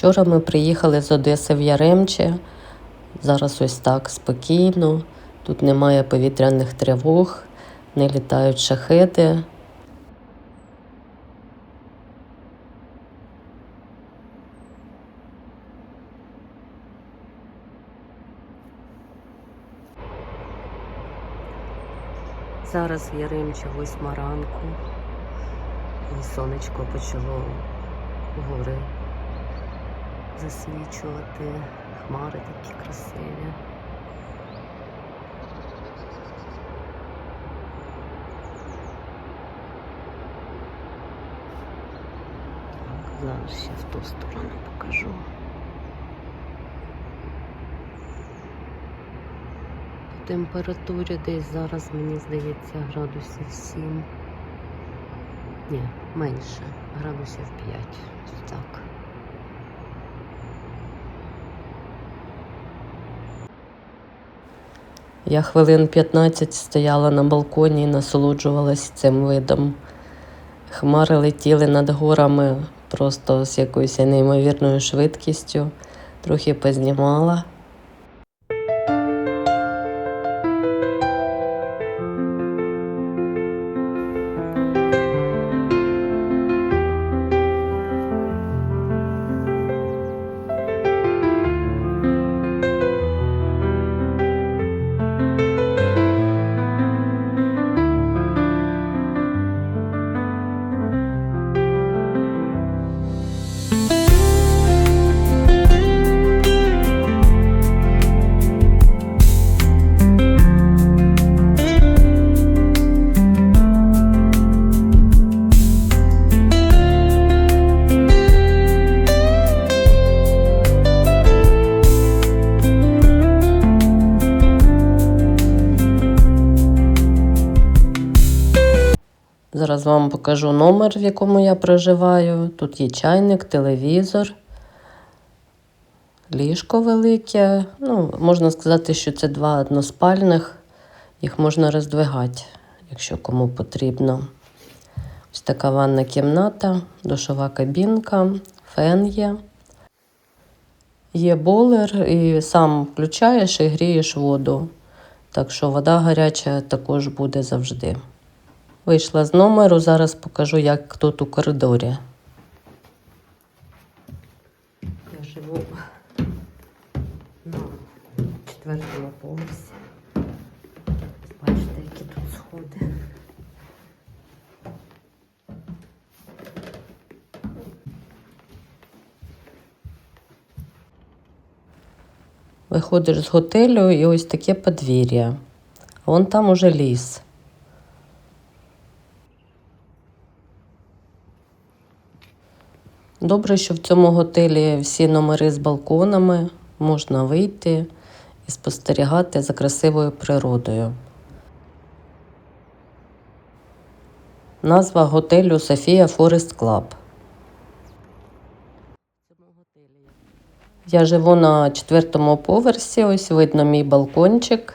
Вчора ми приїхали з Одеси в Яремче. Зараз ось так спокійно. Тут немає повітряних тривог, не літають шахеди. Зараз в Яремче восьма ранку. І сонечко почало гори засвічувати. Хмари такі красиві. Зараз ще в ту сторону покажу. По температурі десь зараз, мені здається, градусів 7. Ні, менше, градусів 5. Ось так. Я хвилин 15 стояла на балконі і насолоджувалась цим видом. Хмари летіли над горами просто з якоюсь неймовірною швидкістю, трохи познімала. Покажу номер, в якому я проживаю. Тут є чайник, телевізор, ліжко велике. Ну, можна сказати, що це два односпальних. Їх можна роздвигати, якщо кому потрібно. Ось така ванна кімната, душова кабінка, фен є. Є болер і сам включаєш і грієш воду. Так що вода гаряча також буде завжди. Вийшла з номеру, зараз покажу, як тут у коридорі. Я живу на четвертому поверсі. Бачите, які тут сходи. Виходиш з готелю і ось таке подвір'я. Вон там уже ліс. Добре, що в цьому готелі всі номери з балконами, можна вийти і спостерігати за красивою природою. Назва готелю Софія Форест Клаб. Я живу на четвертому поверсі, ось видно мій балкончик.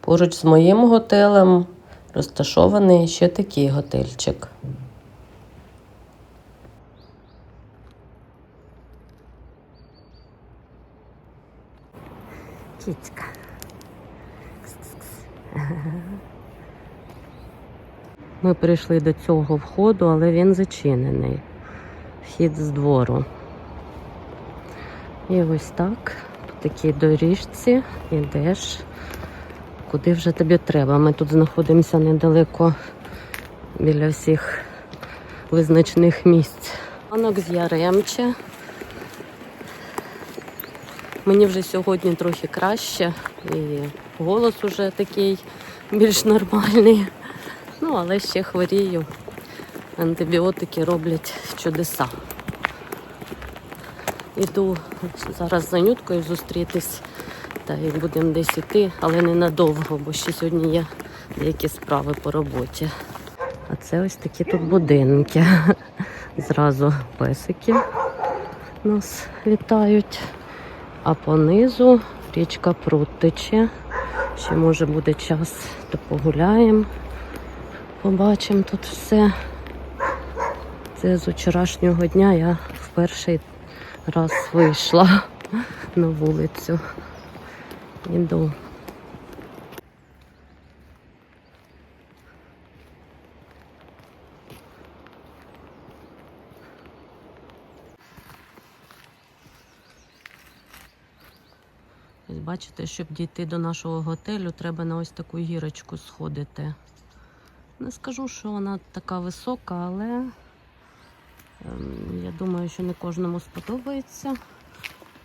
Поруч з моїм готелем розташований ще такий готельчик. Кіцька. Ми прийшли до цього входу, але він зачинений. Вхід з двору. І ось так, по такій доріжці йдеш куди вже тобі треба. Ми тут знаходимося недалеко біля всіх визначних місць. Ранок з Яремче. Мені вже сьогодні трохи краще і голос уже такий більш нормальний. Ну, але ще хворію. Антибіотики роблять чудеса. Іду зараз за нюткою зустрітись. Та будемо десь іти, але ненадовго, бо ще сьогодні є деякі справи по роботі. А це ось такі тут будинки. Зразу песики нас літають. А понизу річка Прут тече. Ще може буде час, то погуляємо. Побачимо тут все. Це з вчорашнього дня я в перший раз вийшла на вулицю. Іду. Ось бачите, щоб дійти до нашого готелю, треба на ось таку гірочку сходити. Не скажу, що вона така висока, але ем, я думаю, що не кожному сподобається.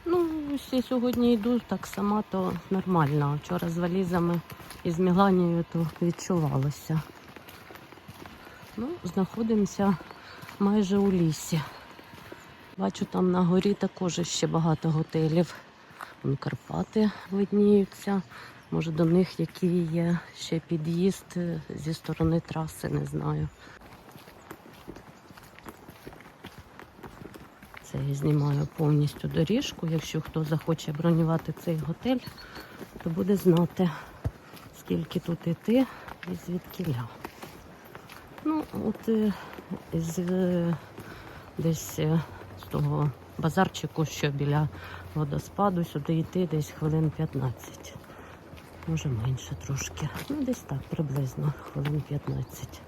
Ну, ось сьогодні йду так сама, то нормально. Вчора з валізами і з Міланією то відчувалося. Ну, знаходимося майже у лісі. Бачу, там на горі також ще багато готелів. Вон Карпати видніються. Може до них який є ще під'їзд е, зі сторони траси, не знаю. Це я знімаю повністю доріжку. Якщо хто захоче бронювати цей готель, то буде знати, скільки тут іти і звідкіля. Ну, от е, з е, десь е, з того базарчику, що біля водоспаду, сюди йти десь хвилин 15. Може менше трошки. Ну, десь так, приблизно хвилин 15.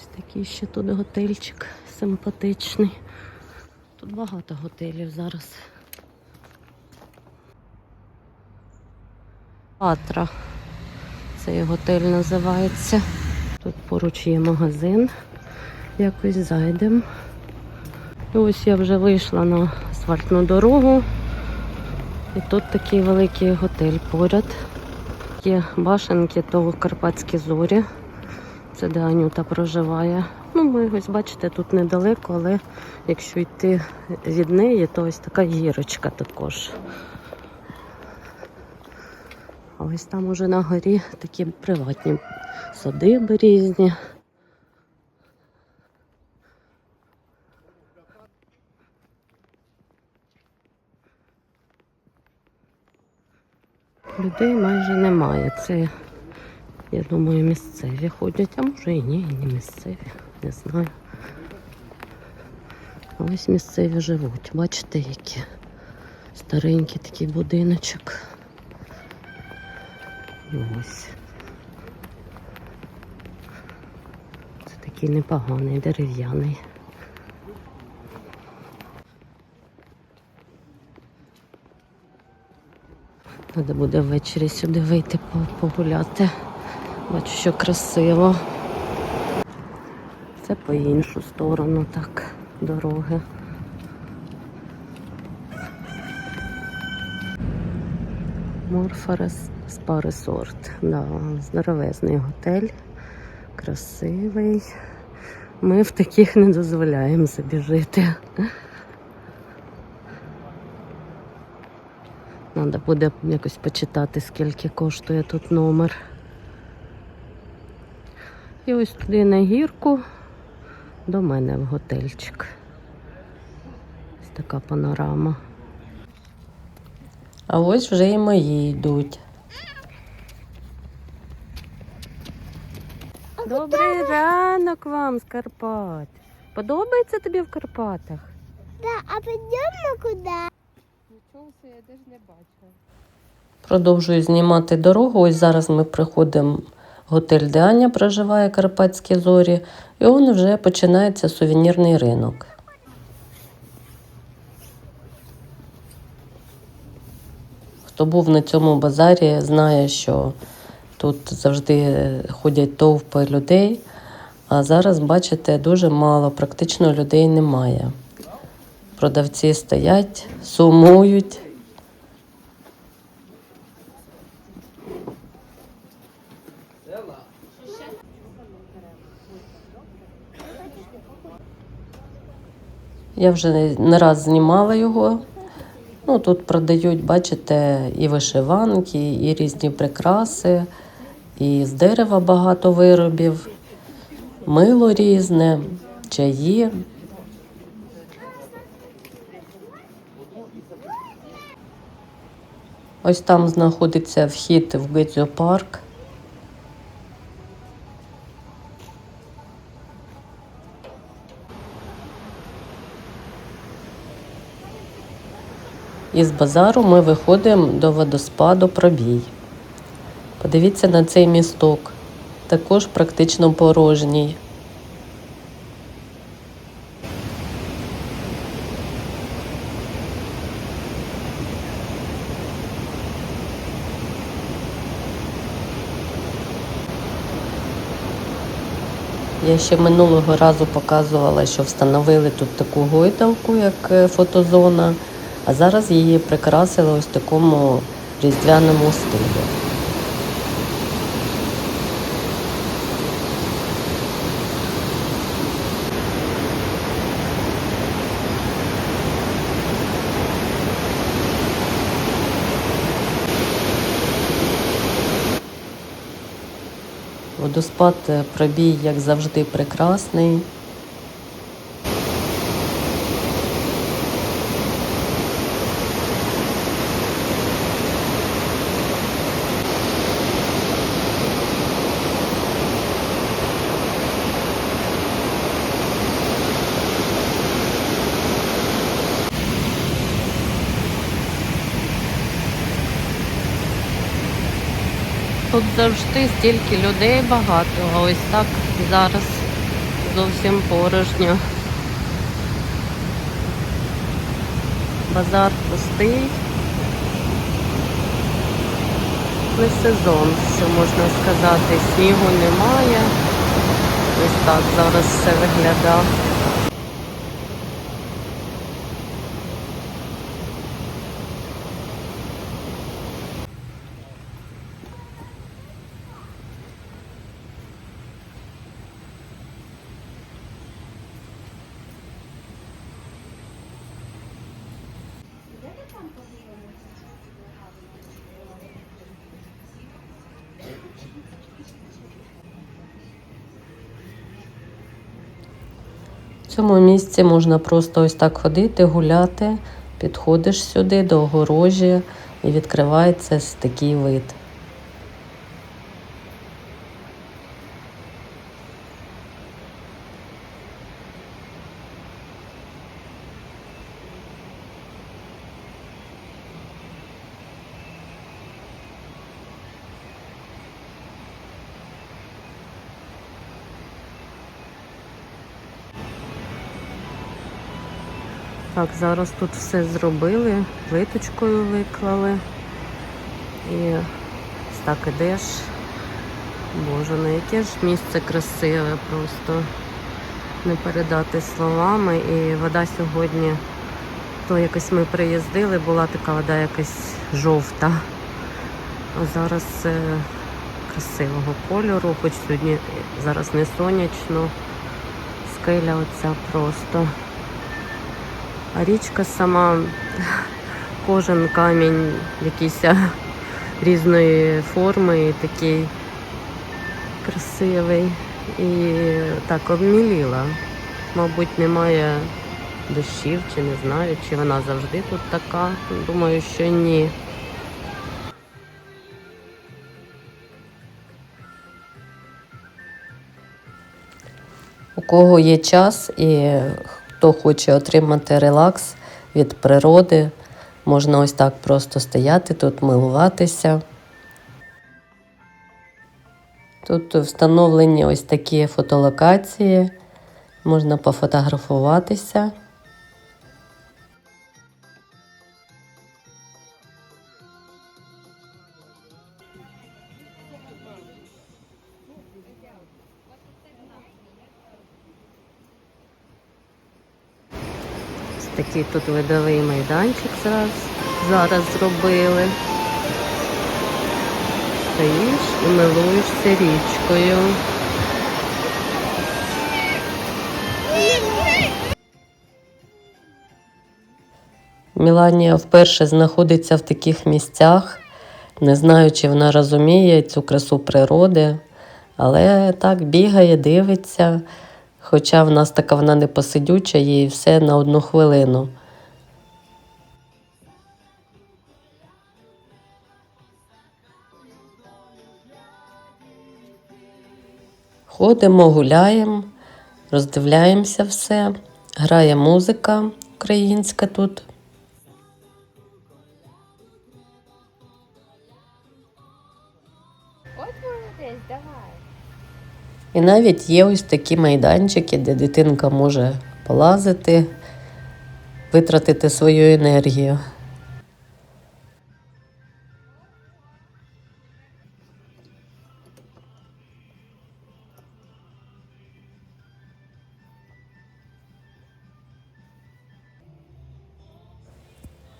Ось такий ще тут готельчик симпатичний. Тут багато готелів зараз. Патра. Цей готель називається. Тут поруч є магазин. Якось зайдемо. Ось я вже вийшла на асфальтну дорогу. І тут такий великий готель поряд. Є башенки, то Карпатські зорі. Це де Анюта проживає. Ну, ми ось бачите, тут недалеко, але якщо йти від неї, то ось така гірочка також. А ось там уже на горі такі приватні садиби різні. Людей майже немає. Це, я думаю, місцеві ходять, а може і ні, і не місцеві, не знаю. Ось місцеві живуть. Бачите, які старенький такий будиночок. Ось. Це такий непоганий, дерев'яний. Треба буде ввечері сюди вийти погуляти. Бачу, що красиво. Це по іншу сторону так дороги. Морфорес Спа Resort. Да, здоровезний готель, красивий. Ми в таких не дозволяємо собі жити. Треба буде якось почитати, скільки коштує тут номер. І ось туди на гірку до мене в готельчик. Ось така панорама. А ось вже і мої йдуть. Добрий ранок вам з Карпат. Подобається тобі в Карпатах? Да, а пойдем куда? Нічого я теж не бачила. Продовжую знімати дорогу. Ось зараз ми приходимо готель, де Аня проживає Карпатські зорі, і он вже починається сувенірний ринок. Хто був на цьому базарі, знає, що тут завжди ходять товпи людей. А зараз, бачите, дуже мало, практично людей немає. Продавці стоять, сумують. Я вже не- раз знімала його. Ну, тут продають, бачите, і вишиванки, і різні прикраси, і з дерева багато виробів, мило різне, чаї. Ось там знаходиться вхід в Гидзо парк. Із базару ми виходимо до водоспаду пробій. Подивіться на цей місток. Також практично порожній. Я ще минулого разу показувала, що встановили тут таку гойдалку, як е, фотозона, а зараз її прикрасили ось такому різдвяному стилі. Водоспад е, пробій, як завжди, прекрасний. Тут завжди стільки людей багато, а ось так зараз зовсім порожньо. Базар пустий. Не сезон, що можна сказати, снігу немає. Ось так зараз все виглядає. Цьому місці можна просто ось так ходити, гуляти, підходиш сюди до огорожі і відкривається такий вид. Зараз тут все зробили, плиточкою виклали. І так ідеш. Боже, ну яке ж місце красиве просто не передати словами. І вода сьогодні, то якось ми приїздили, була така вода якась жовта. А зараз е, красивого кольору, хоч сьогодні зараз не сонячно. Скеля оця просто. А річка сама, кожен камінь якийсь різної форми, такий красивий. І так обміліла. Мабуть, немає дощів, чи не знаю, чи вона завжди тут така. Думаю, що ні. У кого є час і хто хоче отримати релакс від природи, можна ось так просто стояти тут, милуватися. Тут встановлені ось такі фотолокації, можна пофотографуватися. Такий тут видовий майданчик зараз, зараз зробили. Стоїш і милуєшся річкою. Міланія вперше знаходиться в таких місцях. Не знаю, чи вона розуміє цю красу природи, але так бігає, дивиться. Хоча в нас така вона не посидюча, і все на одну хвилину. Ходимо, гуляємо, роздивляємося все, грає музика українська тут. І навіть є ось такі майданчики, де дитинка може полазити, витратити свою енергію.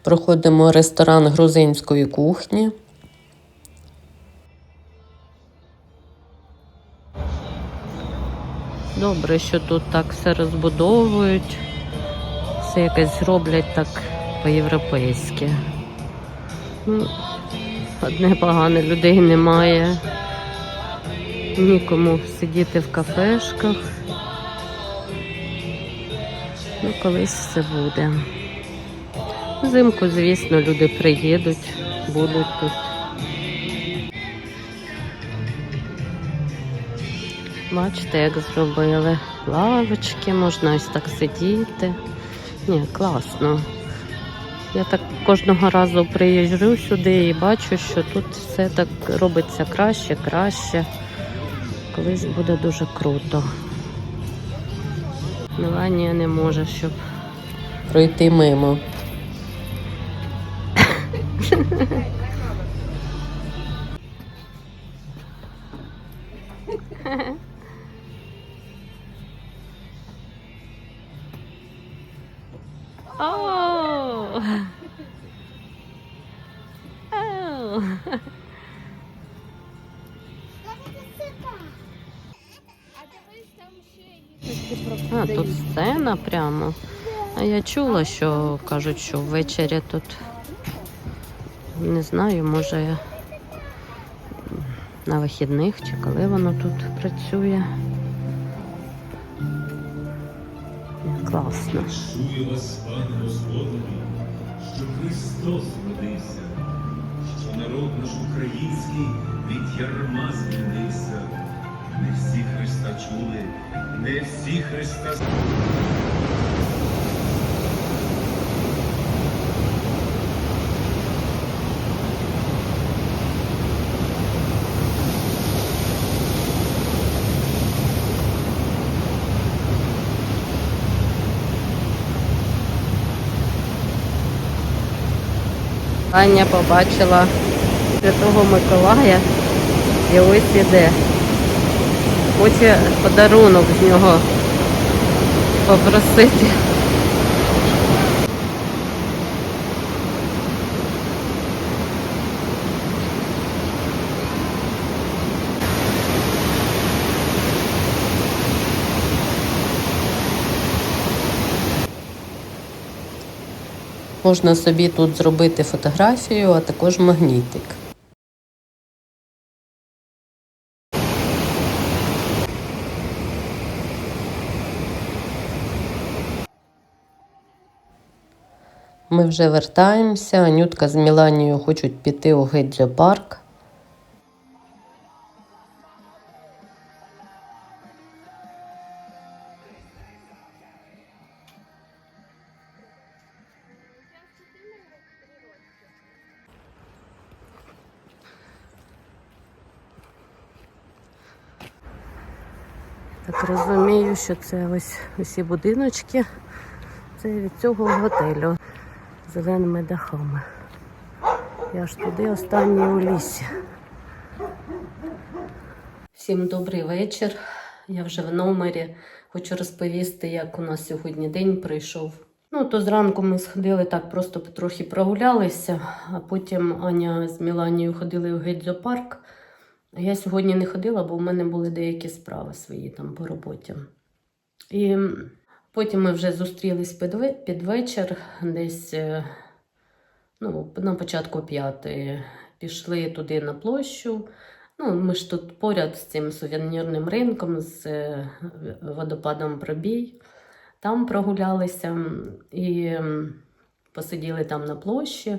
Проходимо ресторан грузинської кухні. Добре, що тут так все розбудовують, все якось роблять так по-європейськи. Ну, одне погане людей немає. Нікому сидіти в кафешках. Ну, колись все буде. Взимку, звісно, люди приїдуть, будуть тут. Бачите, як зробили лавочки, можна ось так сидіти. Ні, класно. Я так кожного разу приїжджу сюди і бачу, що тут все так робиться краще, краще. Колись буде дуже круто. Меланія не може, щоб пройти мимо. А, тут сцена прямо. А я чула, що кажуть, що ввечері тут не знаю, може на вихідних чи коли воно тут працює. Класно. Чую вас, пане Господи, що Христос родився, що народ наш український від ярма звільнився. Не всі Христа чули, не всі Христа Аня побачила Святого Миколая і ось іде. Хоче подарунок з нього попросити. Можна собі тут зробити фотографію, а також магнітик. Ми вже вертаємося. Анютка з Міланією хочуть піти у Гейджо парк. Так розумію, що це ось усі будиночки. Це від цього готелю зеленими дахами. Я ж туди останній у лісі. Всім добрий вечір. Я вже в номері. Хочу розповісти, як у нас сьогодні день пройшов. Ну, то зранку ми сходили так, просто трохи прогулялися, а потім Аня з Міланією ходили в Гейдзо-парк. Я сьогодні не ходила, бо в мене були деякі справи свої там по роботі. І потім ми вже зустрілись під, вечір, десь е, ну, на початку п'ятої. Пішли туди на площу. Ну, ми ж тут поряд з цим сувенірним ринком, з е, водопадом Пробій. Там прогулялися і посиділи там на площі.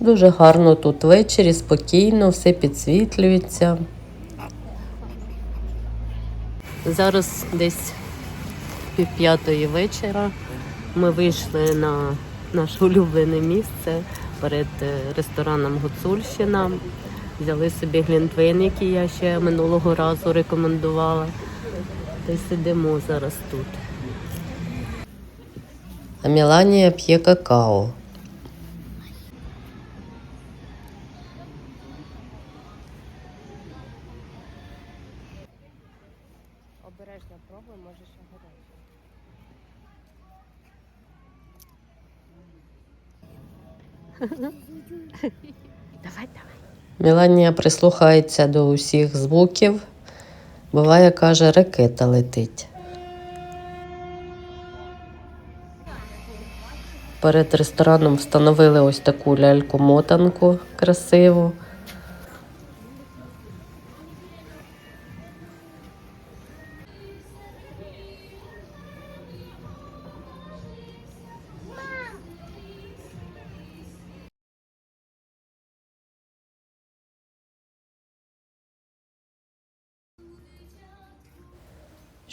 Дуже гарно тут ввечері, спокійно, все підсвітлюється. Зараз десь пів п'ятої вечора. Ми вийшли на наше улюблене місце перед е, рестораном Гуцульщина. Взяли собі глінтвейн, який я ще минулого разу рекомендувала. Та сидимо зараз тут. А Міланія п'є какао. Міланія прислухається до усіх звуків. Буває, каже, ракета летить. Перед рестораном встановили ось таку ляльку-мотанку красиву.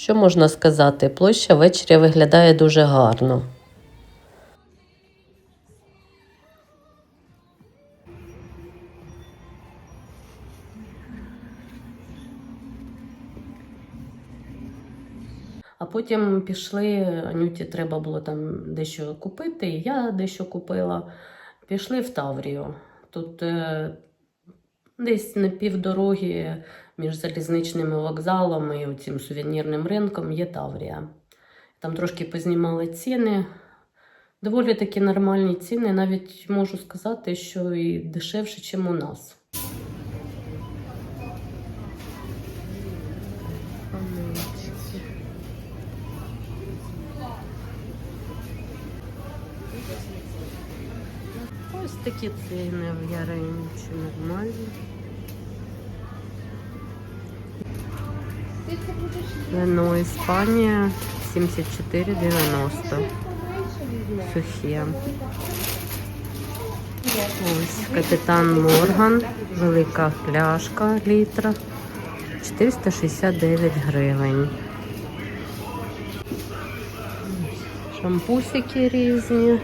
Що можна сказати? Площа ввечері виглядає дуже гарно. А потім пішли, Анюті треба було там дещо купити, і я дещо купила. Пішли в Таврію. Тут е, десь на півдороги між залізничними вокзалами і цим сувенірним ринком є Таврія. Там трошки познімали ціни. Доволі такі нормальні ціни, навіть можу сказати, що і дешевше, ніж у нас. Такі ціни в Яринці нормальні. Ти Вино Іспанія 74,90. Сухе. Ось капітан Морган, велика пляшка літра. 469 гривень. Шампусики різні.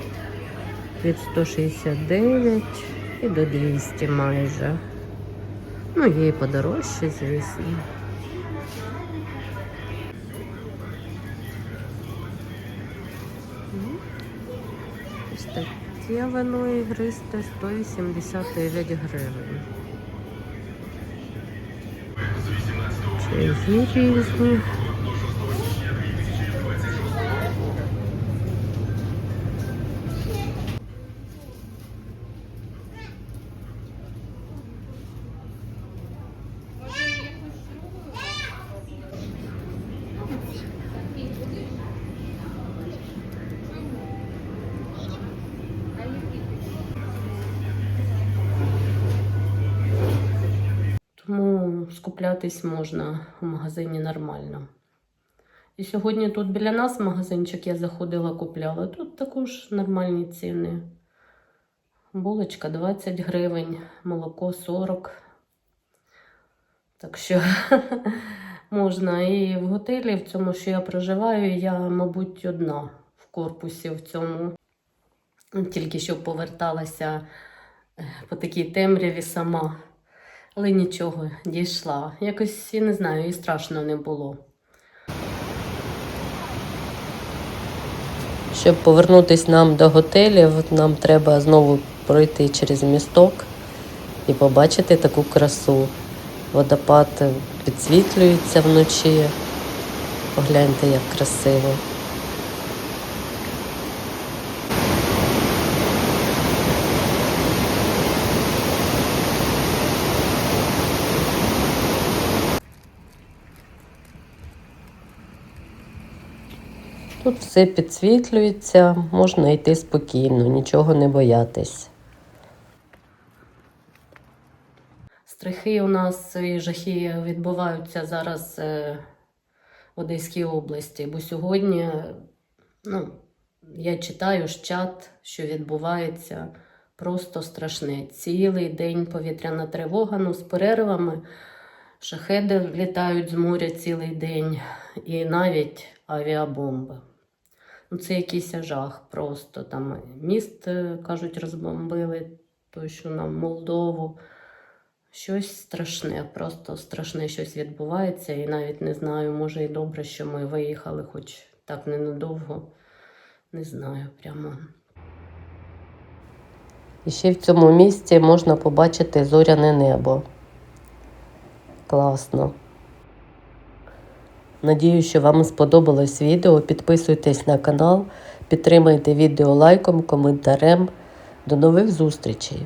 Від 169 і до 200 майже. Ну, є і подорожче, звісно. Ось таке вино ігристе 189 гривень. Чаї різні. Скуплятись можна у магазині нормально. І сьогодні тут біля нас магазинчик я заходила, купляла. Тут також нормальні ціни. Булочка 20 гривень, молоко 40. Так що можна. І в готелі, в цьому, що я проживаю, я, мабуть, одна в корпусі в цьому. Тільки що поверталася е, по такій темряві сама. Але нічого, дійшла. Якось, я не знаю, і страшно не було. Щоб повернутися нам до готелів, нам треба знову пройти через місток і побачити таку красу. Водопад підсвітлюється вночі. Погляньте, як красиво. Тут все підсвітлюється, можна йти спокійно, нічого не боятись. Страхи у нас і жахи відбуваються зараз е, в Одеській області, бо сьогодні ну, я читаю ж чат, що відбувається просто страшне. Цілий день повітряна тривога, ну з перервами. Шахеди літають з моря цілий день і навіть авіабомби. Ну, це якийсь жах просто. Там міст, е, кажуть, розбомбили, той, що на Молдову. Щось страшне, просто страшне щось відбувається. І навіть не знаю, може і добре, що ми виїхали, хоч так ненадовго. Не знаю прямо. І ще в цьому місці можна побачити зоряне небо. Класно. Надію, що вам сподобалось відео. Підписуйтесь на канал, підтримайте відео лайком, коментарем. До нових зустрічей!